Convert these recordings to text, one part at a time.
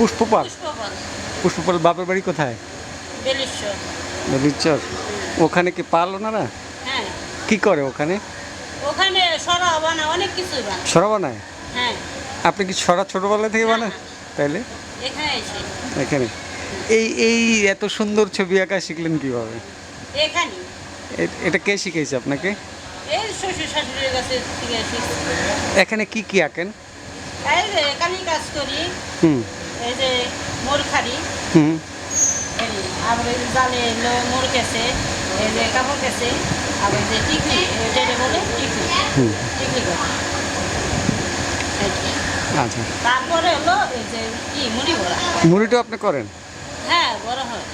পুষ্পপাল? পুষ্পপাল। বাপের বাড়ি কোথায়? ওখানে কি পাল ওনারা? হ্যাঁ। কি করে ওখানে? ওখানে সরা বানা অনেক কিছু সরা বানায়? হ্যাঁ। আপনি কি সরা ছোটোবেলা থেকে বানান তাইলে? এখানে এই এই এত সুন্দর ছবি আঁকা শিখলেন কীভাবে? এখানে। এটা কে শিখেছে আপনাকে? এখানে কি কি আঁকেন? কাজ করি। হুম। এই যে হুম। এই আবার এই যে জালে এলো মোর কেছে এই যে কাপড় কেছে আবার এই যে টিকলি যেটা বলে টিকলি টিকলি করে আচ্ছা। তারপরে হলো এই যে কি মুড়ি ভরা মুড়িটা আপনি করেন? হ্যাঁ বড় হয়।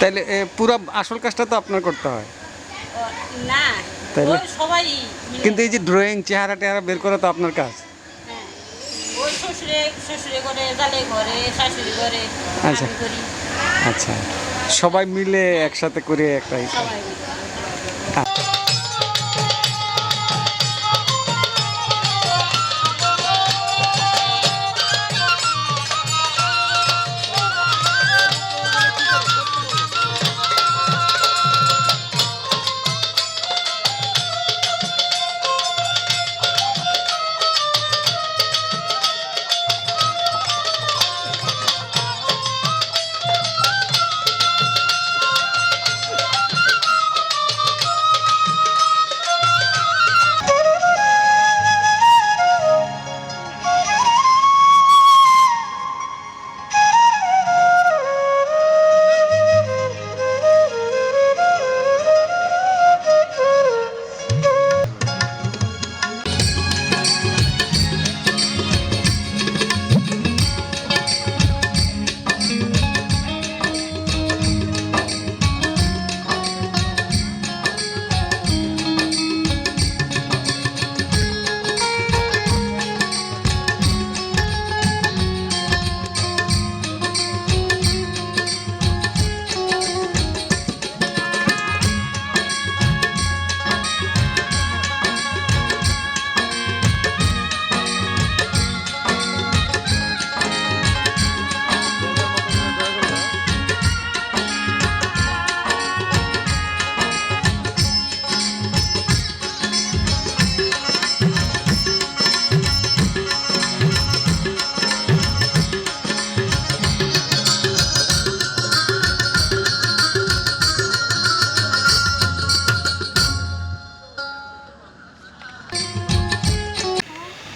তাইলে পুরো আসল কাজটা তো আপনার করতে হয়। না? ওই সবাই কিন্তু এই যে ড্রয়িং চেহারা টেহারা বের করা তো আপনার কাজ। শ্বশুরে শ্বশুরে করে জালে ঘরে শাশুড়ি করে আচ্ছা। আচ্ছা সবাই মিলে একসাথে করে একটা সবাই মিলে।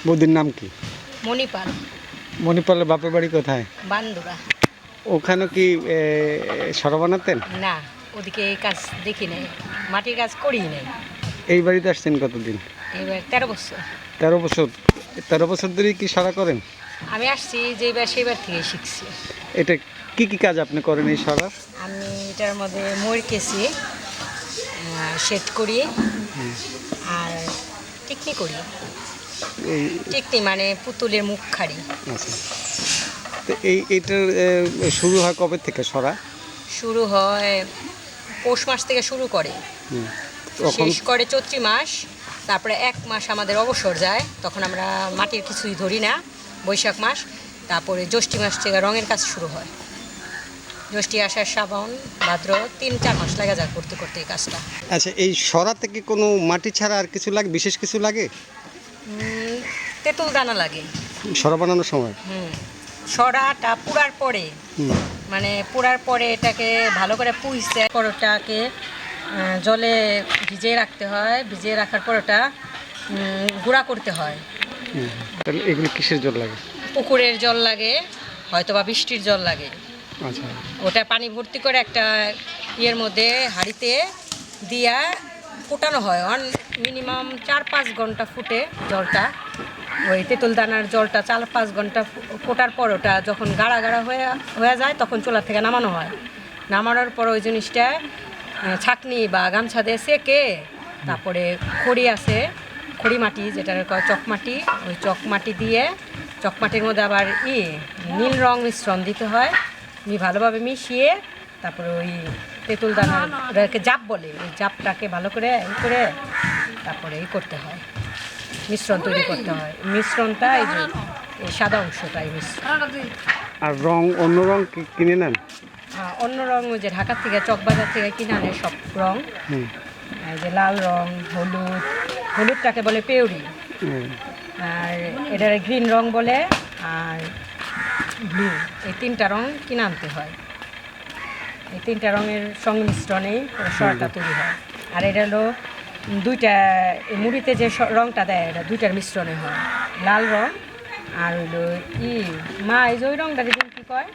বৌদির নাম কি? মণিপাল। মণিপালের বাপের বাড়ি কোথায়? বান্দুরা। ওখানে কি সরা বানাতেন? না ওদিকে এই কাজ দেখি নাই মাটির কাজ করি নাই। এই বাড়িতে আসছেন কতদিন? এবার তেরো বছর। তেরো বছর। তেরো বছর ধরেই কি সারা করেন? আমি আসছি যে যেবার সেবার থেকে শিখছি। এটা কি কি কাজ আপনি করেন এই সারার আমি এটার মধ্যে ময়ূর কেছি সেট করি আর টিকনি করি। এই মানে পুতুলের মুখ খাড়ি আচ্ছা। তো এই এইটার এ, শুরু হয় কবে থেকে সরা? শুরু হয় পৌষ মাস থেকে শুরু করে। শেষ করে চৈত্রি মাস তারপরে এক মাস আমাদের অবসর যায় তখন আমরা মাটির কিছুই ধরি না বৈশাখ মাস তারপরে জ্যৈষ্ঠী মাস থেকে রঙের কাজ শুরু হয়। জ্যৈষ্ঠী আষাঢ় শ্রাবণ ভাদ্র তিন চার মাস লাগা যায় করতে করতে এই কাজটা। আচ্ছা এই সরা থেকে কোনো মাটি ছাড়া আর কিছু লাগে বিশেষ কিছু লাগে? তেঁতুল দানা লাগে। সরা বানানোর সময়? সরাটা পুরার পরে মানে পোড়ার পরে এটাকে ভালো করে পুইছে পরোটাকে জলে ভিজিয়ে রাখতে হয় ভিজিয়ে রাখার পর ওটা গুঁড়া করতে হয়। তাহলে এগুলো কিসের জল লাগে? পুকুরের জল লাগে হয়তো বা বৃষ্টির জল লাগে। আচ্ছা। ওটা পানি ভর্তি করে একটা ইয়ের মধ্যে হাঁড়িতে দিয়া ফুটানো হয়। অন মিনিমাম চার পাঁচ ঘণ্টা ফুটে জলটা। ওই তেঁতুল দানার জলটা চার পাঁচ ঘণ্টা ফোটার পর ওটা যখন গাড়া গাড়া হয়ে হয়ে যায়, তখন চুলা থেকে নামানো হয়। নামানোর পর ওই জিনিসটা ছাকনি বা গামছা দিয়ে সেকে, তারপরে খড়ি আছে, খড়ি মাটি যেটা চকমাটি, ওই চকমাটি দিয়ে, চকমাটির মধ্যে আবার ই, নীল রং মিশ্রণ দিতে হয়। ভালোভাবে মিশিয়ে তারপরে ওই তেঁতুল দানার ওটাকে জাপ বলে ওই জাপটাকে ভালো করে ই করে তারপরে ই করতে হয়। মিশ্রণ তৈরি করতে হয়। মিশ্রণটা এই যে এই সাদা অংশটা এই মিশ্রণ। আর রং অন্য রং কি- কিনে নেন? আহ, অন্য রং ওই যে ঢাকার থেকে চকবাজার থেকে কিনে আনে সব রং। এই যে লাল রং হলুদ হলুদটাকে বলে পেউরি। আর এটার গ্রিন রং বলে আর ব্লু এই তিনটা রং কিনে আনতে হয়। এই তিনটা রঙের সংমিশ্রণেই শরটা তৈরি হয়। আর এটা হলো দুইটা মুড়িতে যে রংটা দেয় এটা দুইটার মিশ্রণে হয়। লাল রং আর হলো ই মা এই যে ওই দেখুন কী কয়?